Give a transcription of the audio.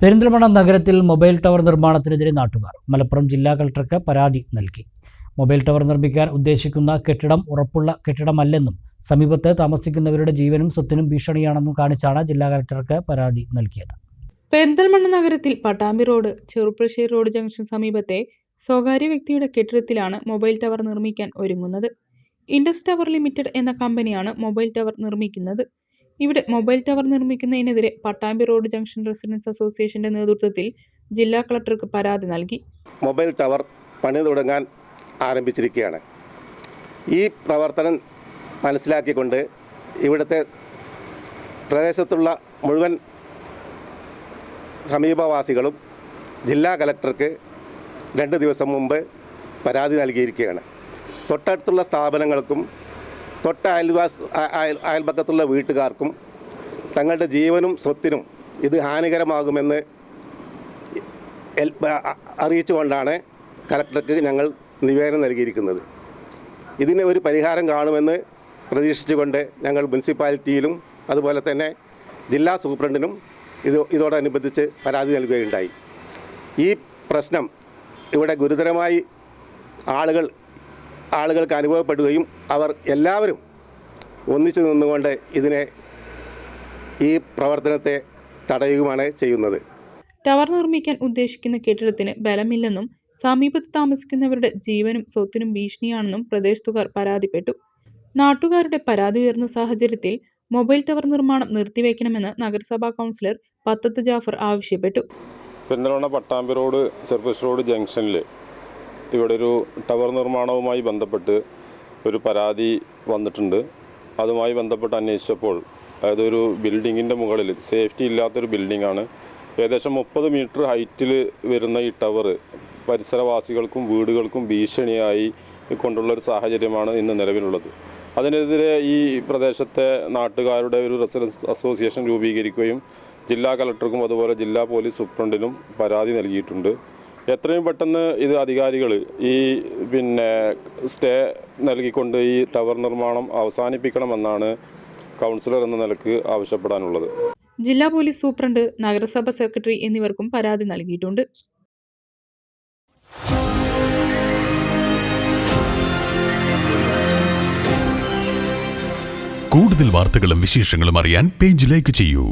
പെരിന്തൽമണ്ണ നഗരത്തിൽ mobile tower നിർമ്മാണത്തിനെതിരെ നാട്ടുകാർ. മലപ്പുറം ജില്ലാ കളക്ടർക്ക് പരാതി നൽകി. മൊബൈൽ ടവർ നിർമ്മിക്കാൻ ഉദ്ദേശിക്കുന്ന കെട്ടിടം ഉറപ്പുള്ള കെട്ടിടമല്ലെന്നും സമീപത്ത് താമസിക്കുന്നവരുടെ ജീവനും സ്വത്തിനും ഭീഷണിയാണെന്നും കാണിച്ചാണ് ജില്ലാ കളക്ടർക്ക് പരാതി നൽകിയത്. പെരിന്തൽമണ്ണ നഗരത്തിൽ Pattambi road Cherupassery road junction സമീപത്തെ സ്വകാര്യ വ്യക്തിയുടെ കെട്ടിടത്തിലാണ് മൊബൈൽ ടവർ നിർമ്മിക്കാൻ ഒരുങ്ങുന്നത്. ഇൻഡസ് ടവർ ലിമിറ്റഡ് എന്ന കമ്പനിയാണ് മൊബൈൽ ടവർ നിർമ്മിക്കുന്നത്. ഇവിടെ മൊബൈൽ ടവർ നിർമ്മിക്കുന്നതിനെതിരെ പട്ടാമ്പി റോഡ് ജംഗ്ഷൻ റെസിഡൻസ് അസോസിയേഷന്റെ നേതൃത്വത്തിൽ ജില്ലാ കളക്ടർക്ക് പരാതി നൽകി. മൊബൈൽ ടവർ പണി തുടങ്ങാൻ ആരംഭിച്ചിരിക്കുകയാണ്. ഈ പ്രവർത്തനം മനസ്സിലാക്കിക്കൊണ്ട് ഇവിടുത്തെ പ്രദേശത്തുള്ള മുഴുവൻ സമീപവാസികളും ജില്ലാ കലക്ടർക്ക് രണ്ട് ദിവസം മുമ്പ് പരാതി നൽകിയിരിക്കുകയാണ്. തൊട്ടടുത്തുള്ള സ്ഥാപനങ്ങൾക്കും തൊട്ട അയൽവാസ് അയ- അയൽ അയൽപക്കത്തുള്ള വീട്ടുകാർക്കും തങ്ങളുടെ ജീവനും സ്വത്തിനും ഇത് ഹാനികരമാകുമെന്ന് അറിയിച്ചുകൊണ്ടാണ് കലക്ടർക്ക് ഞങ്ങൾ നിവേദനം നൽകിയിരിക്കുന്നത്. ഇതിന് ഒരു പരിഹാരം കാണുമെന്ന് പ്രതീക്ഷിച്ചുകൊണ്ട് ഞങ്ങൾ മുനിസിപ്പാലിറ്റിയിലും അതുപോലെ തന്നെ ജില്ലാ സൂപ്രണ്ടിനും ഇത് ഇതോടനുബന്ധിച്ച് പരാതി നൽകുകയുണ്ടായി. ഈ പ്രശ്നം ഇവിടെ ഗുരുതരമായി ആളുകൾ ആളുകൾക്ക് അനുഭവപ്പെടുകയും അവർ എല്ലാവരും ഒന്നിച്ചു നിന്നുകൊണ്ട് ഇതിനെ ഈ പ്രവർത്തനത്തെ തടയുകയുമാണ് ചെയ്യുന്നത്. ടവർ നിർമ്മിക്കാൻ ഉദ്ദേശിക്കുന്ന കെട്ടിടത്തിന് ബലമില്ലെന്നും സമീപത്ത് താമസിക്കുന്നവരുടെ ജീവനും സ്വത്തിനും ഭീഷണിയാണെന്നും പ്രദേശത്തുകാർ പരാതിപ്പെട്ടു. നാട്ടുകാരുടെ പരാതി ഉയർന്ന സാഹചര്യത്തിൽ മൊബൈൽ ടവർ നിർമ്മാണം നിർത്തിവെക്കണമെന്ന് നഗരസഭാ കൗൺസിലർ പത്തത്ത് ജാഫർ ആവശ്യപ്പെട്ടു. പെരിന്തൽമണ്ണ പട്ടാമ്പി റോഡ് ചെറുപ്പശ്ശേരി റോഡ് ജംഗ്ഷനിൽ ഇവിടെ ഒരു ടവർ നിർമ്മാണവുമായി ബന്ധപ്പെട്ട് ഒരു പരാതി വന്നിട്ടുണ്ട്. അതുമായി ബന്ധപ്പെട്ട് അന്വേഷിച്ചപ്പോൾ അതായത് ഒരു ബിൽഡിങ്ങിന്റെ മുകളിൽ സേഫ്റ്റി ഇല്ലാത്തൊരു ബിൽഡിങ്ങാണ്. ഏകദേശം മുപ്പത് മീറ്റർ ഹൈറ്റിൽ വരുന്ന ഈ ടവർ പരിസരവാസികൾക്കും വീടുകൾക്കും ഭീഷണിയായി കൊണ്ടുള്ള ഒരു സാഹചര്യമാണ് ഇന്ന് നിലവിലുള്ളത്. അതിനെതിരെ ഈ പ്രദേശത്തെ നാട്ടുകാരുടെ ഒരു റെസിഡൻസ് അസോസിയേഷൻ രൂപീകരിക്കുകയും ജില്ലാ കളക്ടർക്കും അതുപോലെ ജില്ലാ പോലീസ് സൂപ്രണ്ടിനും പരാതി നൽകിയിട്ടുണ്ട്. എത്രയും പെട്ടെന്ന് ഇത് അധികാരികൾ ഈ പിന്നെ സ്റ്റേ നൽകിക്കൊണ്ട് ഈ ടവർ നിർമ്മാണം അവസാനിപ്പിക്കണമെന്നാണ് കൗൺസിലർ എന്ന നിലയ്ക്ക് ആവശ്യപ്പെടാനുള്ളത്. ജില്ലാ പോലീസ് സൂപ്രണ്ട് നഗരസഭ സെക്രട്ടറി എന്നിവർക്കും പരാതി നൽകിയിട്ടുണ്ട്. കൂടുതൽ വാർത്തകളും വിശേഷങ്ങളും അറിയാൻ പേജ് ലൈക്ക് ചെയ്യൂ.